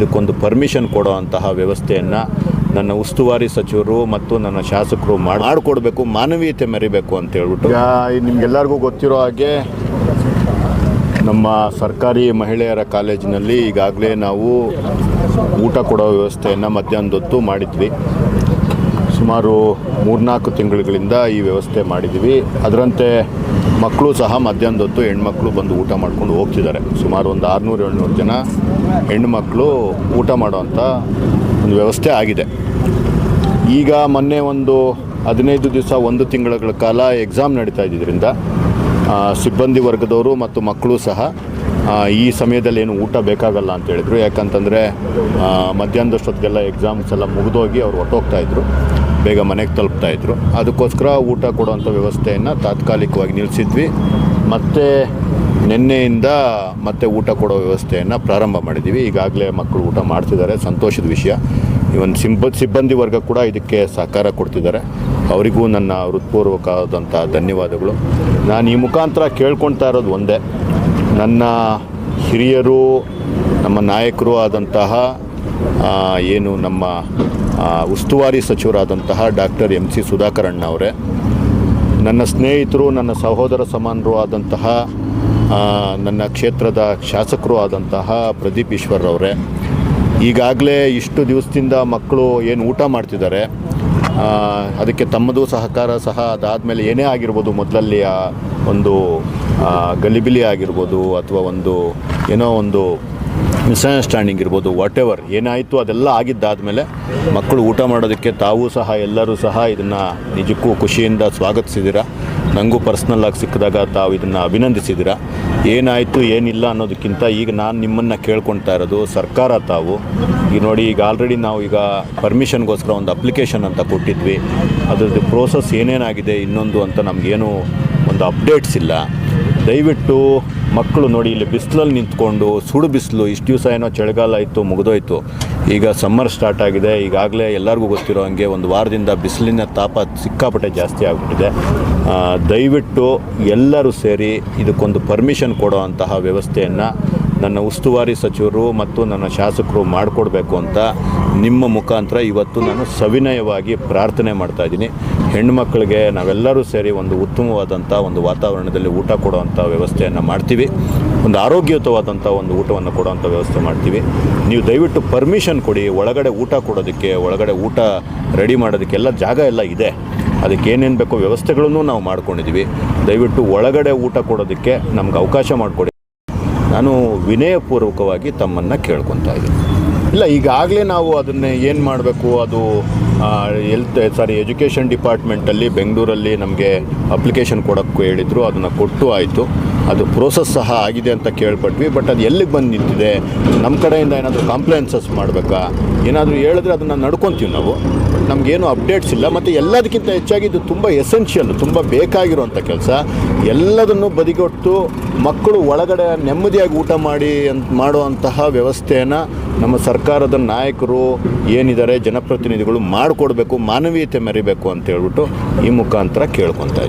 ಇದಕ್ಕೊಂದು ಪರ್ಮಿಷನ್ ಕೊಡೋ ಅಂತಹ ವ್ಯವಸ್ಥೆಯನ್ನು ನನ್ನ ಉಸ್ತುವಾರಿ ಸಚಿವರು ಮತ್ತು ನನ್ನ ಶಾಸಕರು ಮಾಡಿ, ಮಾಡಿಕೊಡ್ಬೇಕು, ಮಾನವೀಯತೆ ಮೆರಿಬೇಕು ಅಂತ ಹೇಳ್ಬಿಟ್ಟು. ನಿಮಗೆಲ್ಲರಿಗೂ ನಿಮ್ಗೆಲ್ಲರಿಗೂ ಗೊತ್ತಿರೋ ಹಾಗೆ ನಮ್ಮ ಸರ್ಕಾರಿ ಮಹಿಳೆಯರ ಕಾಲೇಜಿನಲ್ಲಿ ಈಗಾಗಲೇ ನಾವು ಊಟ ಕೊಡೋ ವ್ಯವಸ್ಥೆಯನ್ನು ಮಧ್ಯಾಹ್ನದೊತ್ತು ಮಾಡಿದ್ವಿ. ಸುಮಾರು ಮೂರ್ನಾಲ್ಕು ತಿಂಗಳುಗಳಿಂದ ಈ ವ್ಯವಸ್ಥೆ ಮಾಡಿದ್ದೀವಿ. ಅದರಂತೆ ಮಕ್ಕಳು ಸಹ ಮಧ್ಯಾಹ್ನದೊತ್ತು ಹೆಣ್ಮಕ್ಳು ಬಂದು ಊಟ ಮಾಡ್ಕೊಂಡು ಹೋಗ್ತಿದ್ದಾರೆ. ಸುಮಾರು ಒಂದು ಆರುನೂರು ಏಳ್ನೂರು ಜನ ಹೆಣ್ಮಕ್ಳು ಊಟ ಮಾಡುವಂಥ ಒಂದು ವ್ಯವಸ್ಥೆ ಆಗಿದೆ. ಈಗ ಮೊನ್ನೆ ಒಂದು ಹದಿನೈದು ದಿವಸ ಒಂದು ತಿಂಗಳ ಕಾಲ ಎಕ್ಸಾಮ್ ನಡೀತಾ ಇದ್ದಿದ್ದರಿಂದ ಸಿಬ್ಬಂದಿ ವರ್ಗದವರು ಮತ್ತು ಮಕ್ಕಳು ಸಹ ಈ ಸಮಯದಲ್ಲಿ ಏನು ಊಟ ಬೇಕಾಗಲ್ಲ ಅಂತ ಹೇಳಿದರು. ಯಾಕಂತಂದರೆ ಮಧ್ಯಾಹ್ನದಷ್ಟೊತ್ತಿಗೆಲ್ಲ ಎಕ್ಸಾಮ್ಸ್ ಎಲ್ಲ ಮುಗಿದೋಗಿ ಅವ್ರು ಹೊಟ್ಟೋಗ್ತಾಯಿದ್ರು ಬೇಗ ಮನೆಗೆ ತಲುಪ್ತಾಯಿದ್ರು ಅದಕ್ಕೋಸ್ಕರ ಊಟ ಕೊಡುವಂಥ ವ್ಯವಸ್ಥೆಯನ್ನು ತಾತ್ಕಾಲಿಕವಾಗಿ ನಿಲ್ಲಿಸಿದ್ವಿ ಮತ್ತು ನಿನ್ನೆಯಿಂದ ಮತ್ತೆ ಊಟ ಕೊಡೋ ವ್ಯವಸ್ಥೆಯನ್ನು ಪ್ರಾರಂಭ ಮಾಡಿದ್ದೀವಿ ಈಗಾಗಲೇ ಮಕ್ಕಳು ಊಟ ಮಾಡ್ತಿದ್ದಾರೆ. ಸಂತೋಷದ ವಿಷಯ. ಈ ಒಂದು ಸಿಬ್ಬ ಸಿಬ್ಬಂದಿ ವರ್ಗ ಕೂಡ ಇದಕ್ಕೆ ಸಹಕಾರ ಕೊಡ್ತಿದ್ದಾರೆ. ಅವರಿಗೂ ನನ್ನ ಹೃತ್ಪೂರ್ವಕವಾದಂಥ ಧನ್ಯವಾದಗಳು. ನಾನು ಈ ಮುಖಾಂತರ ಕೇಳ್ಕೊಳ್ತಾ ಇರೋದು ಒಂದೇ. ನನ್ನ ಹಿರಿಯರು, ನಮ್ಮ ನಾಯಕರು ಆದಂತಹ ಏನು ನಮ್ಮ ಉಸ್ತುವಾರಿ ಸಚಿವರಾದಂತಹ ಡಾಕ್ಟರ್ ಎಂ ಸಿ ಸುಧಾಕರಣ್ಣ ಅವರೇ. ನನ್ನ ಸ್ನೇಹಿತರು, ನನ್ನ ಸಹೋದರ ಸಮಾನರು ಆದಂತಹ ನನ್ನ ಕ್ಷೇತ್ರದ ಶಾಸಕರು ಆದಂತಹ ಪ್ರದೀಪ್ ಈಶ್ವರ್ರವರೇ ಈಗಾಗಲೇ ಇಷ್ಟು ದಿವಸದಿಂದ ಮಕ್ಕಳು ಏನು ಊಟ ಮಾಡ್ತಿದ್ದಾರೆ ಅದಕ್ಕೆ ತಮ್ಮದು ಸಹಕಾರ ಸಹ ಅದಾದಮೇಲೆ ಏನೇ ಆಗಿರ್ಬೋದು ಮೊದಲಲ್ಲಿ ಆ ಒಂದು ಗಲಿಬಿಲಿ ಆಗಿರ್ಬೋದು ಅಥವಾ ಒಂದು ಏನೋ ಒಂದು ಮಿಸ್ಅಂಡರ್ಸ್ಟ್ಯಾಂಡಿಂಗ್ ಇರ್ಬೋದು ವಾಟ್ ಎವರ್ ಏನಾಯಿತು ಅದೆಲ್ಲ ಆಗಿದ್ದಾದಮೇಲೆ ಮಕ್ಕಳು ಊಟ ಮಾಡೋದಕ್ಕೆ ತಾವೂ ಸಹ ಎಲ್ಲರೂ ಸಹ ಇದನ್ನು ನಿಜಕ್ಕೂ ಖುಷಿಯಿಂದ ಸ್ವಾಗತಿಸಿದ್ದೀರಾ ನನಗೂ ಪರ್ಸ್ನಲ್ಲಾಗಿ ಸಿಕ್ಕಿದಾಗ ತಾವು ಇದನ್ನು ಅಭಿನಂದಿಸಿದ್ದೀರಾ ಏನಾಯಿತು, ಏನಿಲ್ಲ ಅನ್ನೋದಕ್ಕಿಂತ ಈಗ ನಾನು ನಿಮ್ಮನ್ನು ಕೇಳ್ಕೊಳ್ತಾ ಇರೋದು ಸರ್ಕಾರ ತಾವು. ಈಗ ನೋಡಿ ಈಗ ಆಲ್ರೆಡಿ ನಾವು ಈಗ ಪರ್ಮಿಷನ್ಗೋಸ್ಕರ ಒಂದು ಅಪ್ಲಿಕೇಶನ್ ಅಂತ ಕೊಟ್ಟಿದ್ವಿ. ಅದರದ್ದು ಪ್ರೋಸೆಸ್ ಏನೇನಾಗಿದೆ, ಇನ್ನೊಂದು ಅಂತ ನಮಗೇನು ಒಂದು ಅಪ್ಡೇಟ್ಸ್ ಇಲ್ಲ. ದಯವಿಟ್ಟು ಮಕ್ಕಳು ನೋಡಿ, ಇಲ್ಲಿ ಬಿಸಿಲಲ್ಲಿ ನಿಂತ್ಕೊಂಡು ಸುಡು ಬಿಸಿಲು, ಇಷ್ಟು ದಿವಸ ಏನೋ ಚಳಿಗಾಲ ಇತ್ತು ಮುಗಿದೋಯ್ತು. ಈಗ ಸಮ್ಮರ್ ಸ್ಟಾರ್ಟ್ ಆಗಿದೆ. ಈಗಾಗಲೇ ಎಲ್ಲರಿಗೂ ಗೊತ್ತಿರೋ ಹಾಗೆ ಒಂದು ವಾರದಿಂದ ಬಿಸಿಲಿನ ತಾಪ ಸಿಕ್ಕಾಪಟ್ಟೆ ಜಾಸ್ತಿ ಆಗಿಬಿಟ್ಟಿದೆ. ದಯವಿಟ್ಟು ಎಲ್ಲರೂ ಸೇರಿ ಇದಕ್ಕೊಂದು ಪರ್ಮಿಷನ್ ಕೊಡೋ ಅಂತಹ ವ್ಯವಸ್ಥೆಯನ್ನು ನನ್ನ ಉಸ್ತುವಾರಿ ಸಚಿವರು ಮತ್ತು ನನ್ನ ಶಾಸಕರು ಮಾಡಿಕೊಡ್ಬೇಕು ಅಂತ ನಿಮ್ಮ ಮುಖಾಂತರ ಇವತ್ತು ನಾನು ಸವಿನಯವಾಗಿ ಪ್ರಾರ್ಥನೆ ಮಾಡ್ತಾ ಇದ್ದೀನಿ. ಹೆಣ್ಣುಮಕ್ಕಳಿಗೆ ನಾವೆಲ್ಲರೂ ಸೇರಿ ಒಂದು ಉತ್ತಮವಾದಂಥ ಒಂದು ವಾತಾವರಣದಲ್ಲಿ ಊಟ ಕೊಡುವಂಥ ವ್ಯವಸ್ಥೆಯನ್ನು ಮಾಡ್ತೀವಿ. ಒಂದು ಆರೋಗ್ಯಯುತವಾದಂಥ ಒಂದು ಊಟವನ್ನು ಕೊಡುವಂಥ ವ್ಯವಸ್ಥೆ ಮಾಡ್ತೀವಿ. ನೀವು ದಯವಿಟ್ಟು ಪರ್ಮಿಷನ್ ಕೊಡಿ. ಒಳಗಡೆ ಊಟ ಕೊಡೋದಕ್ಕೆ, ಒಳಗಡೆ ಊಟ ರೆಡಿ ಮಾಡೋದಕ್ಕೆಲ್ಲ ಜಾಗ ಎಲ್ಲ ಇದೆ. ಅದಕ್ಕೆ ಏನೇನು ಬೇಕೋ ವ್ಯವಸ್ಥೆಗಳನ್ನು ನಾವು ಮಾಡ್ಕೊಂಡಿದ್ದೀವಿ. ದಯವಿಟ್ಟು ಒಳಗಡೆ ಊಟ ಕೊಡೋದಕ್ಕೆ ನಮ್ಗೆ ಅವಕಾಶ ಮಾಡಿಕೊಡಿ. ನಾನು ವಿನಯಪೂರ್ವಕವಾಗಿ ತಮ್ಮನ್ನು ಕೇಳ್ಕೊತಾ ಇದ್ದೀನಿ. ಇಲ್ಲ, ಈಗಾಗಲೇ ನಾವು ಅದನ್ನೇ ಏನು ಮಾಡಬೇಕು, ಅದು ಎಲ್ತ್, ಸಾರಿ, ಎಜುಕೇಷನ್ ಡಿಪಾರ್ಟ್ಮೆಂಟಲ್ಲಿ ಬೆಂಗಳೂರಲ್ಲಿ ನಮಗೆ ಅಪ್ಲಿಕೇಶನ್ ಕೊಡೋಕ್ಕೂ ಹೇಳಿದರು, ಅದನ್ನು ಕೊಟ್ಟು ಆಯಿತು. ಅದು ಪ್ರೋಸೆಸ್ ಸಹ ಆಗಿದೆ ಅಂತ ಕೇಳ್ಪಟ್ವಿ ಬಟ್ ಅದು ಎಲ್ಲಿಗೆ ಬಂದು ನಿಂತಿದೆ? ನಮ್ಮ ಕಡೆಯಿಂದ ಏನಾದರೂ ಕಂಪ್ಲೇಂಟ್ಸಸ್ ಮಾಡಬೇಕಾ? ಏನಾದರೂ ಹೇಳಿದ್ರೆ ಅದನ್ನು ನಡ್ಕೊತೀವಿ ನಾವು ಬಟ್ ನಮಗೇನು ಅಪ್ಡೇಟ್ಸ್ ಇಲ್ಲ, ಮತ್ತು ಎಲ್ಲದಕ್ಕಿಂತ ಹೆಚ್ಚಾಗಿ ಇದು ತುಂಬ ಎಸೆನ್ಷಿಯಲ್ ತುಂಬ ಬೇಕಾಗಿರುವಂಥ ಕೆಲಸ. ಎಲ್ಲದನ್ನು ಬದಿಗೊಟ್ಟು ಮಕ್ಕಳು ಒಳಗಡೆ ನೆಮ್ಮದಿಯಾಗಿ ಊಟ ಮಾಡಿ ಅಂತ, ಮಾಡುವಂತಹ ವ್ಯವಸ್ಥೆಯನ್ನು ನಮ್ಮ ಸರ್ಕಾರದ ನಾಯಕರು ಏನಿದ್ದಾರೆ, ಜನಪ್ರತಿನಿಧಿಗಳು ಮಾಡಿಕೊಡ್ಬೇಕು, ಮಾನವೀಯತೆ ಮೆರಿಬೇಕು ಅಂತ ಹೇಳ್ಬಿಟ್ಟು ಈ ಮುಖಾಂತರ ಕೇಳ್ಕೊತಾ